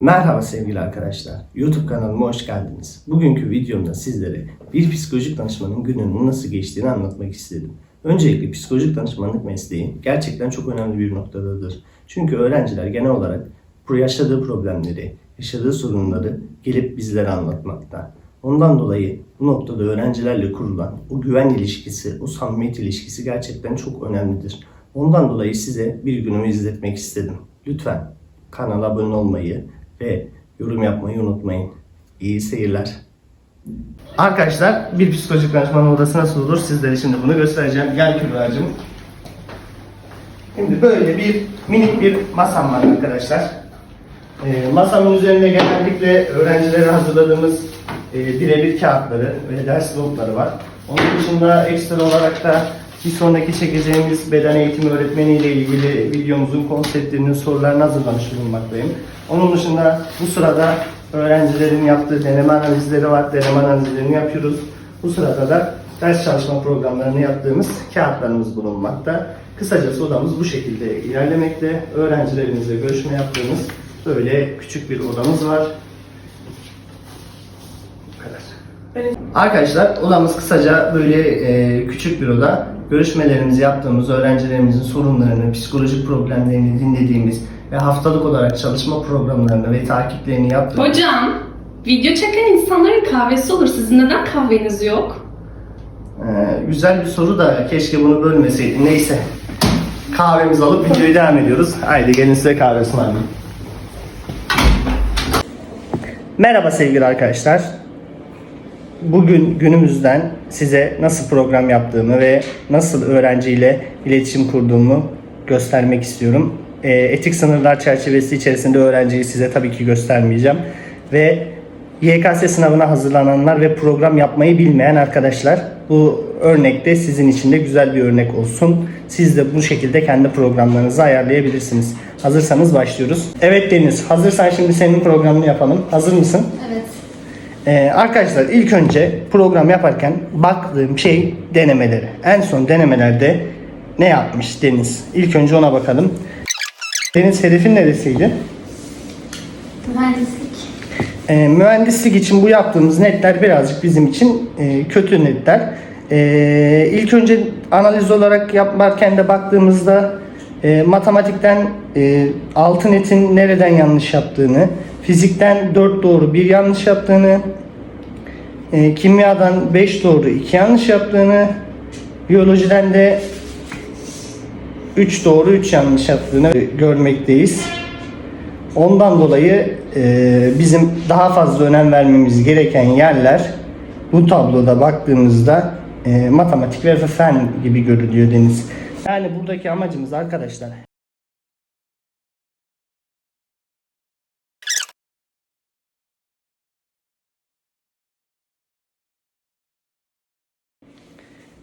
Merhaba sevgili arkadaşlar. YouTube kanalıma hoş geldiniz. Bugünkü videomda sizlere bir psikolojik danışmanın gününün nasıl geçtiğini anlatmak istedim. Öncelikle psikolojik danışmanlık mesleği gerçekten çok önemli bir noktadadır. Çünkü öğrenciler genel olarak yaşadığı problemleri, yaşadığı sorunları gelip bizlere anlatmakta. Ondan dolayı bu noktada öğrencilerle kurulan o güven ilişkisi, o samimiyet ilişkisi gerçekten çok önemlidir. Ondan dolayı size bir günümü izletmek istedim. Lütfen kanala abone olmayı ve yorum yapmayı unutmayın. İyi seyirler. Arkadaşlar bir psikolojik danışman odası nasıl olur sizlere şimdi bunu göstereceğim. Gel Kübra'cığım. Şimdi böyle bir minik bir masam var arkadaşlar. Ee, masamın üzerinde genellikle öğrencilere hazırladığımız e, birebir kağıtları ve ders notları var. Onun dışında ekstra olarak da bir sonraki çekeceğimiz beden eğitimi öğretmeni ile ilgili videomuzun konseptlerinin sorularını hazırlamış bulunmaktayım. Onun dışında bu sırada öğrencilerin yaptığı deneme analizleri var. Deneme analizlerini yapıyoruz. Bu sırada da ders çalışma programlarını yaptığımız kağıtlarımız bulunmakta. Kısacası odamız bu şekilde ilerlemekte. Öğrencilerimizle görüşme yaptığımız böyle küçük bir odamız var. Bu kadar. Arkadaşlar odamız kısaca böyle e, küçük bir oda. Görüşmelerimizi yaptığımız öğrencilerimizin sorunlarını, psikolojik problemlerini dinlediğimiz ve haftalık olarak çalışma programlarını ve takiplerini yaptığımız Hocam, video çeken insanların kahvesi olur. Sizin neden kahveniz yok? Ee, güzel bir soru da keşke bunu bölmeseydim. Neyse. Kahvemizi alıp videoya devam ediyoruz. Haydi gelin size kahve ısmarlayayım. Merhaba sevgili arkadaşlar. Bugün günümüzden size nasıl program yaptığımı ve nasıl öğrenciyle iletişim kurduğumu göstermek istiyorum. Ee, etik sınırlar çerçevesi içerisinde öğrenciyi size tabii ki göstermeyeceğim. Ve YKS sınavına hazırlananlar ve program yapmayı bilmeyen arkadaşlar bu örnekte sizin için de güzel bir örnek olsun. Siz de bu şekilde kendi programlarınızı ayarlayabilirsiniz. Hazırsanız başlıyoruz. Evet Deniz, hazırsan şimdi senin programını yapalım. Hazır mısın? Evet. Ee, arkadaşlar ilk önce program yaparken baktığım şey denemeleri. En son denemelerde ne yapmış Deniz? İlk önce ona bakalım. Deniz hedefin neresiydi? Mühendislik. Ee, mühendislik için bu yaptığımız netler birazcık bizim için e, kötü netler. Ee, ilk önce analiz olarak yaparken de baktığımızda e, matematikten e, 6 netin nereden yanlış yaptığını, fizikten 4 doğru 1 yanlış yaptığını, e, kimyadan 5 doğru 2 yanlış yaptığını, biyolojiden de 3 doğru 3 yanlış yaptığını görmekteyiz. Ondan dolayı e, bizim daha fazla önem vermemiz gereken yerler bu tabloda baktığımızda e, matematik ve fen gibi görülüyor Deniz. Yani buradaki amacımız arkadaşlar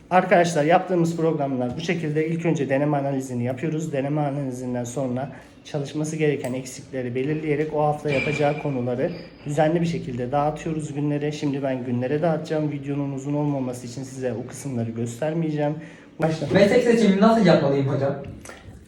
Arkadaşlar yaptığımız programlar bu şekilde ilk önce deneme analizini yapıyoruz. Deneme analizinden sonra çalışması gereken eksikleri belirleyerek o hafta yapacağı konuları düzenli bir şekilde dağıtıyoruz günlere. Şimdi ben günlere dağıtacağım. Videonun uzun olmaması için size o kısımları göstermeyeceğim. Başla. Meslek seçimini nasıl yapmalıyım hocam?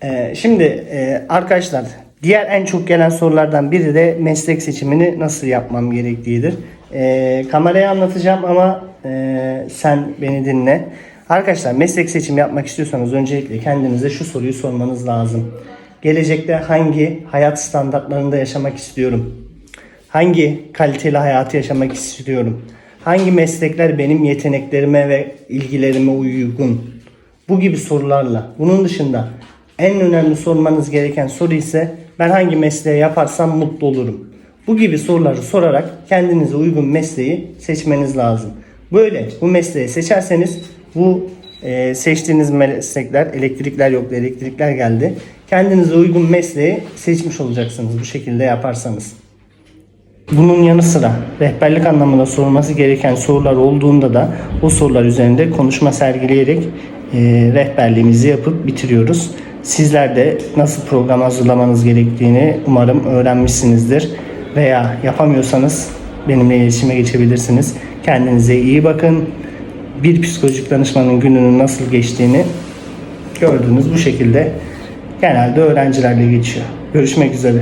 Ee, şimdi e, arkadaşlar diğer en çok gelen sorulardan biri de meslek seçimini nasıl yapmam gerektiğidir. Ee, kameraya anlatacağım ama e, sen beni dinle. Arkadaşlar meslek seçimi yapmak istiyorsanız öncelikle kendinize şu soruyu sormanız lazım. Gelecekte hangi hayat standartlarında yaşamak istiyorum? Hangi kaliteli hayatı yaşamak istiyorum? Hangi meslekler benim yeteneklerime ve ilgilerime uygun? Bu gibi sorularla. Bunun dışında en önemli sormanız gereken soru ise ben hangi mesleği yaparsam mutlu olurum. Bu gibi soruları sorarak kendinize uygun mesleği seçmeniz lazım. Böyle bu mesleği seçerseniz bu e, seçtiğiniz meslekler, elektrikler yoktu, elektrikler geldi. Kendinize uygun mesleği seçmiş olacaksınız bu şekilde yaparsanız. Bunun yanı sıra rehberlik anlamında sorulması gereken sorular olduğunda da o sorular üzerinde konuşma sergileyerek e, rehberliğimizi yapıp bitiriyoruz. Sizler de nasıl program hazırlamanız gerektiğini umarım öğrenmişsinizdir. Veya yapamıyorsanız benimle iletişime geçebilirsiniz. Kendinize iyi bakın. Bir psikolojik danışmanın gününün nasıl geçtiğini gördünüz bu şekilde. genelde öğrencilerle geçiyor. Görüşmek üzere.